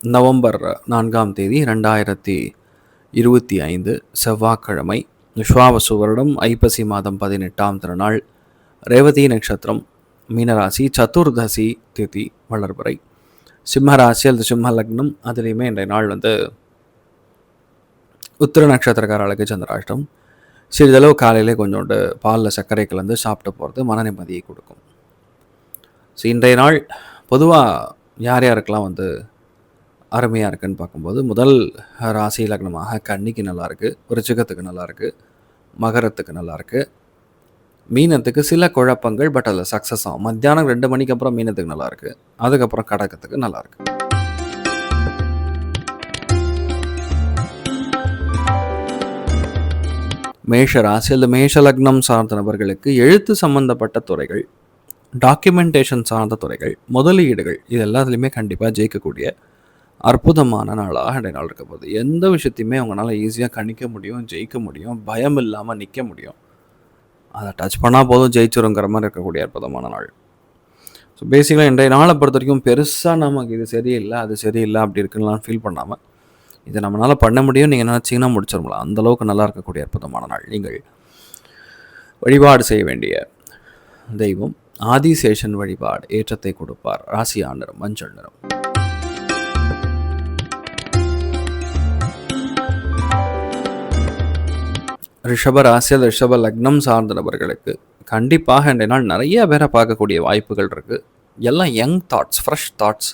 November நான்காம் தேதி ரெண்டாயிரத்தி இருபத்தி ஐந்து செவ்வாய்க்கிழமை விஸ்வாவசு வருடம் ஐப்பசி மாதம் பதினெட்டாம் திருநாள் ரேவதி நட்சத்திரம் மீனராசி சதுர்தசி திதி வளர்பறை. சிம்ம ராசி அல்லது சிம்ம லக்னம் அதுலேயுமே இன்றைய நாள் வந்து உத்திர நட்சத்திரக்காரர்களுக்கு சந்திராஷ்டம். சிறிதளவு காலையிலே கொஞ்சோண்டு பாலில் சர்க்கரை கலந்து சாப்பிட்டு போகிறது மன நிம்மதியை கொடுக்கும். ஸோ இன்றைய நாள் பொதுவாக யார் யாருக்கெல்லாம் வந்து அருமையாக இருக்குன்னு பார்க்கும்போது முதல் ராசி லக்னமாக கன்னிக்கு நல்லாயிருக்கு விருச்சிகத்துக்கு நல்லாயிருக்கு மகரத்துக்கு நல்லாயிருக்கு மீனத்துக்கு சில குழப்பங்கள் பட் அதில் சக்ஸஸ் ஆகும். மத்தியானம் ரெண்டு மணிக்கு அப்புறம் மீனத்துக்கு நல்லாயிருக்கு அதுக்கப்புறம் கடகத்துக்கு நல்லாயிருக்கு மேஷ ராசி அல்லது மேஷ லக்னம் சார்ந்த நபர்களுக்கு எழுத்து சம்பந்தப்பட்ட துறைகள் டாக்குமெண்டேஷன் சார்ந்த துறைகள் முதலீடுகள் இது எல்லாத்துலேயுமே கண்டிப்பாக ஜெயிக்கக்கூடிய அற்புதமான நாளாக ரெண்டு நாள் இருக்க போகுது. எந்த விஷயத்தையுமே அவங்களால ஈஸியாக கணிக்க முடியும் ஜெயிக்க முடியும் பயம் இல்லாமல் நிற்க முடியும். அதை டச் பண்ணால் போதும் ஜெயிச்சிருங்கிற மாதிரி இருக்கக்கூடிய அற்புதமான நாள். ஸோ பேசிக்கலாக இன்றைய நாளை பொறுத்த வரைக்கும் பெருசாக நமக்கு இது சரியில்லை அது சரியில்லை அப்படி இருக்குன்னு ஃபீல் பண்ணாமல் இதை நம்மளால் பண்ண முடியும் நீங்கள் நினச்சிங்கன்னா முடிச்சிடலாம். அந்தளவுக்கு நல்லா இருக்கக்கூடிய அற்புதமான நாள். நீங்கள் வழிபாடு செய்ய வேண்டிய தெய்வம் ஆதிசேஷன் வழிபாடு ஏற்றத்தை கொடுப்பார். ராசி நிறம் மஞ்சள் நிறம். ரிஷப ராசி அல்லது ரிஷப லக்னம் சார்ந்த நபர்களுக்கு கண்டிப்பாக இன்றைய நாள் நிறைய பேரை பார்க்கக்கூடிய வாய்ப்புகள் இருக்குது எல்லாம் யங் தாட்ஸ் ஃப்ரெஷ் தாட்ஸ்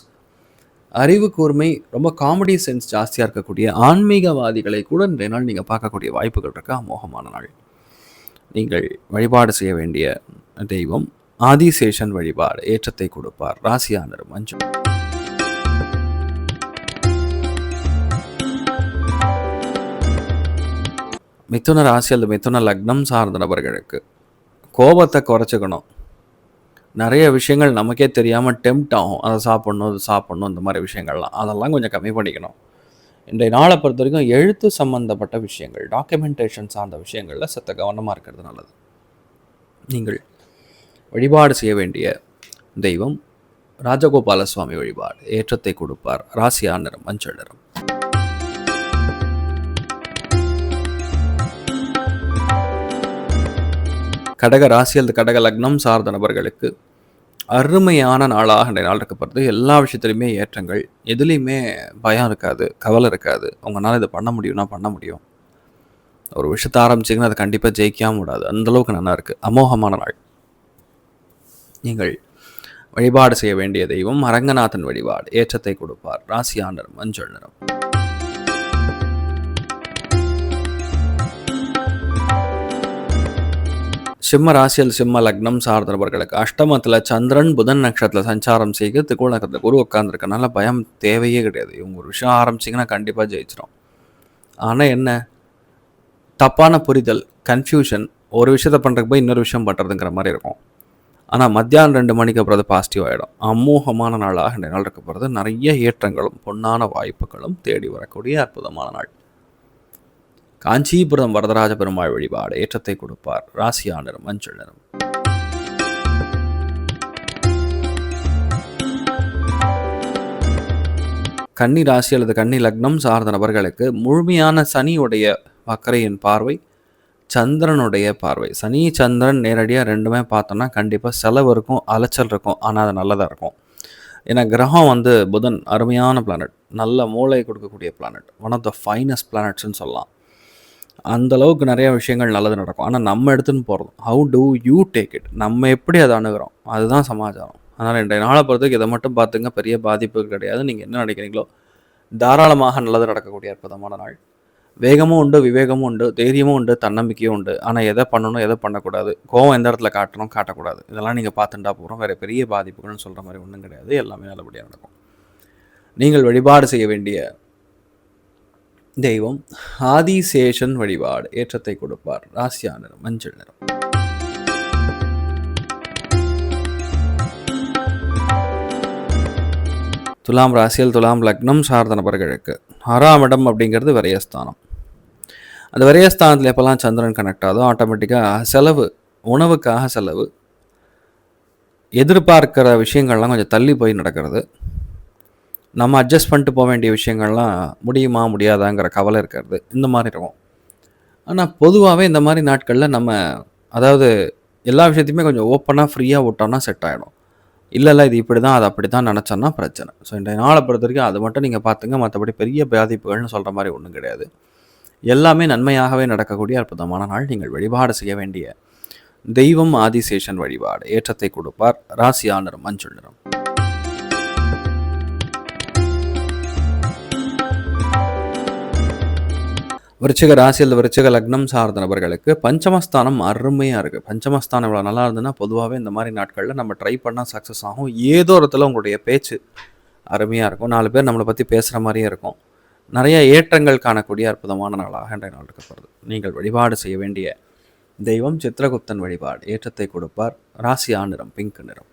அறிவு கூர்மை ரொம்ப காமெடி சென்ஸ் ஜாஸ்தியாக இருக்கக்கூடிய ஆன்மீகவாதிகளை கூட இன்றைய நாள் நீங்கள் பார்க்கக்கூடிய வாய்ப்புகள் இருக்கு. அமோகமான நாள். நீங்கள் வழிபாடு செய்ய வேண்டிய தெய்வம் ஆதிசேஷன் வழிபாடு ஏற்றத்தை கொடுப்பார். ராசியானர் மஞ்சள். மிதுன ராசி அல்லது மிதுன லக்னம் சார்ந்த நபர்களுக்கு கோபத்தை குறைச்சிக்கணும். நிறைய விஷயங்கள் நமக்கே தெரியாமல் டெம்ட் ஆகும். அதை சாப்பிட்ணும் இது சாப்பிட்ணும் இந்த மாதிரி விஷயங்கள்லாம். அதெல்லாம் கொஞ்சம் கம்மி பண்ணிக்கணும். இன்றைய நாளை பொறுத்த வரைக்கும் எழுத்து சம்மந்தப்பட்ட விஷயங்கள் டாக்குமெண்டேஷன் சார்ந்த விஷயங்களில் சத்த கவனமாக இருக்கிறது நல்லது. நீங்கள் வழிபாடு செய்ய வேண்டிய தெய்வம் ராஜகோபால சுவாமி வழிபாடு ஏற்றத்தை கொடுப்பார் ராசியா நிறம் மஞ்சள் நிறம். கடக ராசி அல்லது கடக லக்னம் சார்ந்த நபர்களுக்கு அருமையான நாளாக இந்த நாள் இருக்கப்படுது. எல்லா விஷயத்துலையுமே ஏற்றங்கள். எதுலேயுமே பயம் இருக்காது கவலை இருக்காது. உங்களால் இதை பண்ண முடியும்னா பண்ண முடியும். ஒரு விஷயத்தை ஆரம்பிச்சிங்கன்னா அதை கண்டிப்பாக ஜெயிக்காம விடாது. அந்தளவுக்கு நல்லா இருக்குது அமோகமான நாள். நீங்கள் வழிபாடு செய்ய வேண்டிய தெய்வம் அரங்கநாதன் வழிபாடு. ஏற்றத்தை கொடுப்பார். ராசியாண்டர் மஞ்சள் நிறம். சிம்ம ராசியல் சிம்ம லக்னம் சார்ந்தவர்களுக்கு அஷ்டமத்தில் சந்திரன் புதன் நட்சத்திரத்தில் சஞ்சாரம் செய்க திகோண குரு உட்காந்துருக்கனால பயம் தேவையே கிடையாது. இவங்க ஒரு விஷயம் ஆரம்பிச்சிங்கன்னா கண்டிப்பாக ஜெயிச்சிடும் ஆனால் என்ன? தப்பான புரிதல் கன்ஃபியூஷன் ஒரு விஷயத்தை பண்ணுறதுக்கு போய் இன்னொரு விஷயம் பண்ணுறதுங்கிற மாதிரி இருக்கும். ஆனால் மத்தியானம் ரெண்டு மணிக்கு அப்புறம் அது பாசிட்டிவ் ஆகிடும் அமோகமான நாளாக இந்த நாள் இருக்க போகிறது நிறைய ஏற்றங்களும் பொன்னான வாய்ப்புகளும் தேடி வரக்கூடிய அற்புதமான நாள். காஞ்சிபுரம் வரதராஜ பெருமாள் வழிபாடு ஏற்றத்தை கொடுப்பார். ராசியா நிறம் மஞ்சள் நிறம் கன்னி ராசி அல்லது கன்னி லக்னம் சார்ந்த நபர்களுக்கு முழுமையான சனியுடைய வக்கரையின் பார்வை சந்திரனுடைய பார்வை. சனி சந்திரன் நேரடியாக ரெண்டுமே பார்த்தோன்னா கண்டிப்பாக செலவு இருக்கும் அலைச்சல் இருக்கும். ஆனால் அது நல்லதாக இருக்கும். ஏன்னா கிரகம் வந்து புதன் அருமையான பிளானட் நல்ல மூளை கொடுக்கக்கூடிய planet one of the finest பிளானட்ஸ்ன்னு சொல்லலாம். அந்த அளவுக்கு நிறைய விஷயங்கள் நல்லது நடக்கும். ஆனால் நம்ம எடுத்துன்னு போகிறது how do you take it நம்ம எப்படி அதை அணுகிறோம்? அதுதான் சமாச்சாரம். அதனால் இன்றைய நாளை பொறுத்தவரைக்கும் இதை மட்டும் பார்த்துங்க. பெரிய பாதிப்பு கிடையாது. நீங்கள் என்ன நினைக்கிறீங்களோ தாராளமாக நல்லது நடக்கக்கூடிய அற்புதமான நாள். வேகமும் உண்டு விவேகமும் உண்டு தைரியமும் உண்டு தன்னம்பிக்கையும் உண்டு. ஆனால் எதை பண்ணணும் எதை பண்ணக்கூடாது கோவம் எந்த இடத்துல காட்டணும் காட்டக்கூடாது. இதெல்லாம் நீங்கள் பார்த்துட்டா போகிறோம் வேறு பெரிய பாதிப்புகள்னு சொல்கிற மாதிரி ஒன்றும் கிடையாது. எல்லாமே நல்லபடியாக நடக்கும். நீங்கள் வழிபாடு செய்ய வேண்டிய தெய்வம் ஆதிசேஷன் வழிபாடு ஏற்றத்தை கொடுப்பார். ராசியா நிறம் மஞ்சள் நிறம். துலாம் ராசியில் துலாம் லக்னம் சார்ந்த நபர்களுக்கு ஆறாம் இடம் அப்படிங்கிறது விரயஸ்தானம். அந்த விரயஸ்தானத்தில் எப்போல்லாம் சந்திரன் கனெக்ட் ஆகுதோ ஆட்டோமேட்டிக்காக செலவு உணவுக்காக செலவு எதிர்பார்க்கிற விஷயங்கள்லாம் கொஞ்சம் தள்ளி போய் நடக்கிறது. நம்ம அட்ஜஸ்ட் பண்ணிட்டு போக வேண்டிய விஷயங்கள்லாம் முடியுமா முடியாதாங்கிற கவலை இருக்கிறது. இந்த மாதிரி இருக்கும். ஆனால் பொதுவாகவே இந்த மாதிரி நாட்களில் நம்ம அதாவது எல்லா விஷயத்தையுமே கொஞ்சம் ஓப்பனாக ஃப்ரீயாக விட்டோம்னா செட் ஆகிடும் இல்லை இல்லை இது இப்படி தான் அது அப்படி தான் நினச்சோன்னா பிரச்சனை. ஸோ இந்த நாளை பொறுத்த வரைக்கும் அதை மட்டும் நீங்கள் பார்த்துங்க. மற்றபடி பெரிய பாதிப்புகள்னு சொல்கிற மாதிரி ஒன்றும் கிடையாது. எல்லாமே நன்மையாகவே நடக்கக்கூடிய அற்புதமான நாள். நீங்கள் வழிபாடு செய்ய வேண்டிய தெய்வம் ஆதிசேஷன் வழிபாடு. ஏற்றத்தை கொடுப்பார். ராசி நிறம் மஞ்சள் நிறம் விருச்சிக ராசியில் விருச்சிக லக்னம் சார்ந்த நபர்களுக்கு பஞ்சமஸ்தானம் அருமையாக இருக்குது பஞ்சமஸ்தானம் இவ்வளோ நல்லா இருந்ததுன்னா பொதுவாகவே இந்த மாதிரி நாட்களில் நம்ம ட்ரை பண்ணால் சக்ஸஸ் ஆகும். ஏதோ இடத்துல உங்களுடைய பேச்சு அருமையாக இருக்கும். நாலு பேர் நம்மளை பற்றி பேசுகிற மாதிரியே இருக்கும். நிறைய ஏற்றங்கள் காணக்கூடிய அற்புதமான நாளாக இன்றைய நாள் இருக்கப்படுது நீங்கள் வழிபாடு செய்ய வேண்டிய தெய்வம் சித்திரகுப்தன் வழிபாடு. ஏற்றத்தை கொடுப்பார். ராசியா நிறம் பிங்க் நிறம்.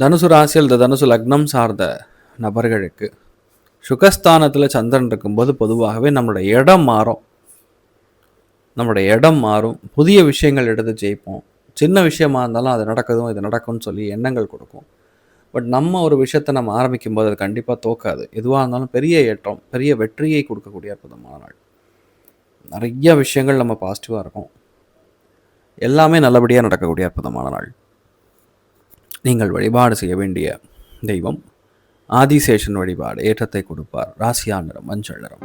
தனுசு ராசி இந்த தனுசு லக்னம் சார்ந்த நபர்களுக்கு சுகஸ்தானத்தில் சந்திரன் இருக்கும்போது பொதுவாகவே நம்மளோட இடம் மாறும். நம்மளோட இடம் மாறும். புதிய விஷயங்கள் எடுத்து ஜெயிப்போம். சின்ன விஷயமா இருந்தாலும் அது நடக்குதும் இது நடக்கும்னு சொல்லி எண்ணங்கள் கொடுக்கும். பட் நம்ம ஒரு விஷயத்தை நம்ம ஆரம்பிக்கும் போது அது கண்டிப்பாக தோக்காது. எதுவாக இருந்தாலும் பெரிய ஏற்றம் பெரிய வெற்றியை கொடுக்கக்கூடிய அற்புதமான நாள். நிறைய விஷயங்கள் நம்ம பாசிட்டிவாக இருக்கும். எல்லாமே நல்லபடியாக நடக்கக்கூடிய அற்புதமான நாள். நீங்கள் வழிபாடு செய்ய வேண்டிய தெய்வம் ஆதிசேஷன் வழிபாடு ஏற்றத்தை கொடுப்பார். ராசியா நிறம் மஞ்சள் நிறம்.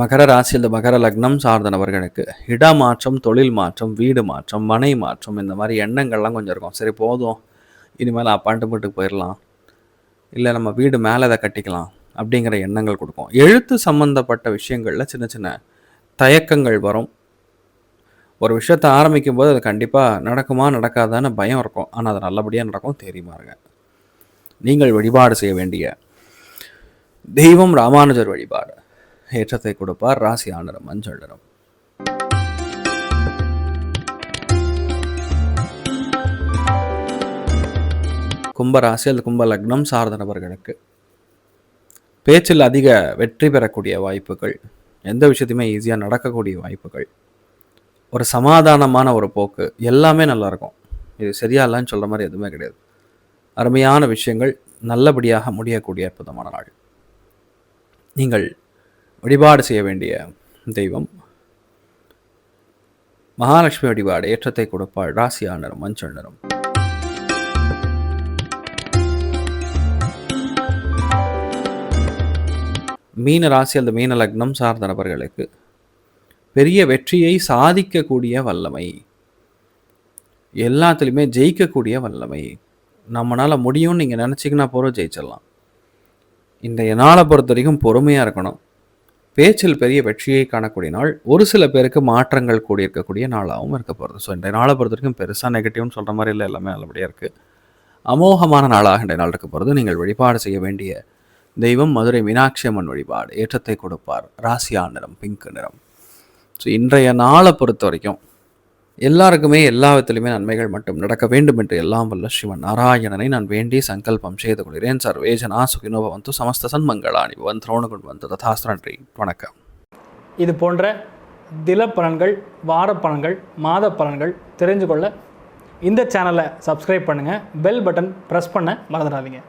மகர ராசியில் மகர லக்னம் சார்ந்த நபர்களுக்கு இடமாற்றம் தொழில் மாற்றம் வீடு மாற்றம் மனை மாற்றம் இந்த மாதிரி எண்ணங்கள்லாம் கொஞ்சம் இருக்கும். சரி போதும். இனிமேல் அப்பார்ட்மெண்ட்டுக்கு போயிடலாம். இல்லை நம்ம வீடு மேலே அதை கட்டிக்கலாம் அப்படிங்கிற எண்ணங்கள் கொடுக்கும். எழுத்து சம்மந்தப்பட்ட விஷயங்களில் சின்ன சின்ன தயக்கங்கள் வரும். ஒரு விஷயத்த ஆரம்பிக்கும் போது அது கண்டிப்பாக நடக்குமா நடக்காதான்னு பயம் இருக்கும். ஆனால் அது நல்லபடியாக நடக்கும். தெரியுமா இருங்க. நீங்கள் வழிபாடு செய்ய வேண்டிய தெய்வம் ராமானுஜர் வழிபாடு. ஏற்றத்தை கொடுப்பார். ராசி ஆண்டரம் மஞ்சள் நிறம். கும்பராசி அல்லது கும்ப லக்னம் சார்ந்த நபர்களுக்கு பேச்சில் அதிக வெற்றி பெறக்கூடிய வாய்ப்புகள். எந்த விஷயத்தையுமே ஈஸியாக நடக்கக்கூடிய வாய்ப்புகள். ஒரு சமாதானமான ஒரு போக்கு எல்லாமே நல்லாயிருக்கும். இது சரியா இல்லைன்னு சொல்கிற மாதிரி எதுவுமே கிடையாது. அருமையான விஷயங்கள் நல்லபடியாக முடியக்கூடிய அற்புதமான நாள். நீங்கள் வழிபாடு செய்ய வேண்டிய தெய்வம். மகாலட்சுமி வழிபாடு ஏற்றத்தை கொடுப்பாள் ராசியா நிறம் மஞ்சள் நிறம். மீன ராசி அந்த மீன லக்னம் சார்ந்த நபர்களுக்கு பெரிய வெற்றியை சாதிக்கக்கூடிய வல்லமை. எல்லாத்துலேயுமே ஜெயிக்கக்கூடிய வல்லமை. நம்மளால் முடியும்னு நீங்கள் நினச்சிங்கன்னா போகிற ஜெயிச்சிடலாம். இன்றைய நாளை பொறுத்த வரைக்கும் பொறுமையாக இருக்கணும். பேச்சில் பெரிய வெற்றியை காணக்கூடிய நாள் ஒரு சில பேருக்கு மாற்றங்கள் கூடி இருக்கக்கூடிய நாளாகவும் இருக்க போகிறது ஸோ இன்றைய நாளை பொறுத்த வரைக்கும் பெருசாக நெகட்டிவ்னு சொல்கிற மாதிரி இல்லை எல்லாமே நல்லபடியாக இருக்குது அமோகமான நாளாக இன்றைய நாள் இருக்க போகிறது நீங்கள் வழிபாடு செய்ய வேண்டிய தெய்வம் மதுரை மீனாட்சி அம்மன் வழிபாடு ஏற்றத்தை கொடுப்பார். ராசியா நிறம் பிங்க் நிறம். ஸோ இன்றைய நாளை பொறுத்த வரைக்கும் எல்லாருக்குமே எல்லா விதத்திலுமே நன்மைகள் மட்டும் நடக்க வேண்டும் என்று எல்லாம் வல்ல சிவன் நாராயணனை நான் வேண்டி சங்கல்பம் செய்து கொள்கிறேன். சர்வேஜனா சுகினோப வந்து சமஸ்த சன்மங்களாணி. வந்து திரோணகுண் வந்து ததாஸ்திரன்றி வணக்கம். இது போன்ற தில பலன்கள் வார பலன்கள் மாத பலன்கள் தெரிஞ்சு கொள்ள இந்த சேனலை சப்ஸ்கிரைப் பண்ணுங்கள் பெல் பட்டன் ப்ரெஸ் பண்ண மறந்துடாதீங்க.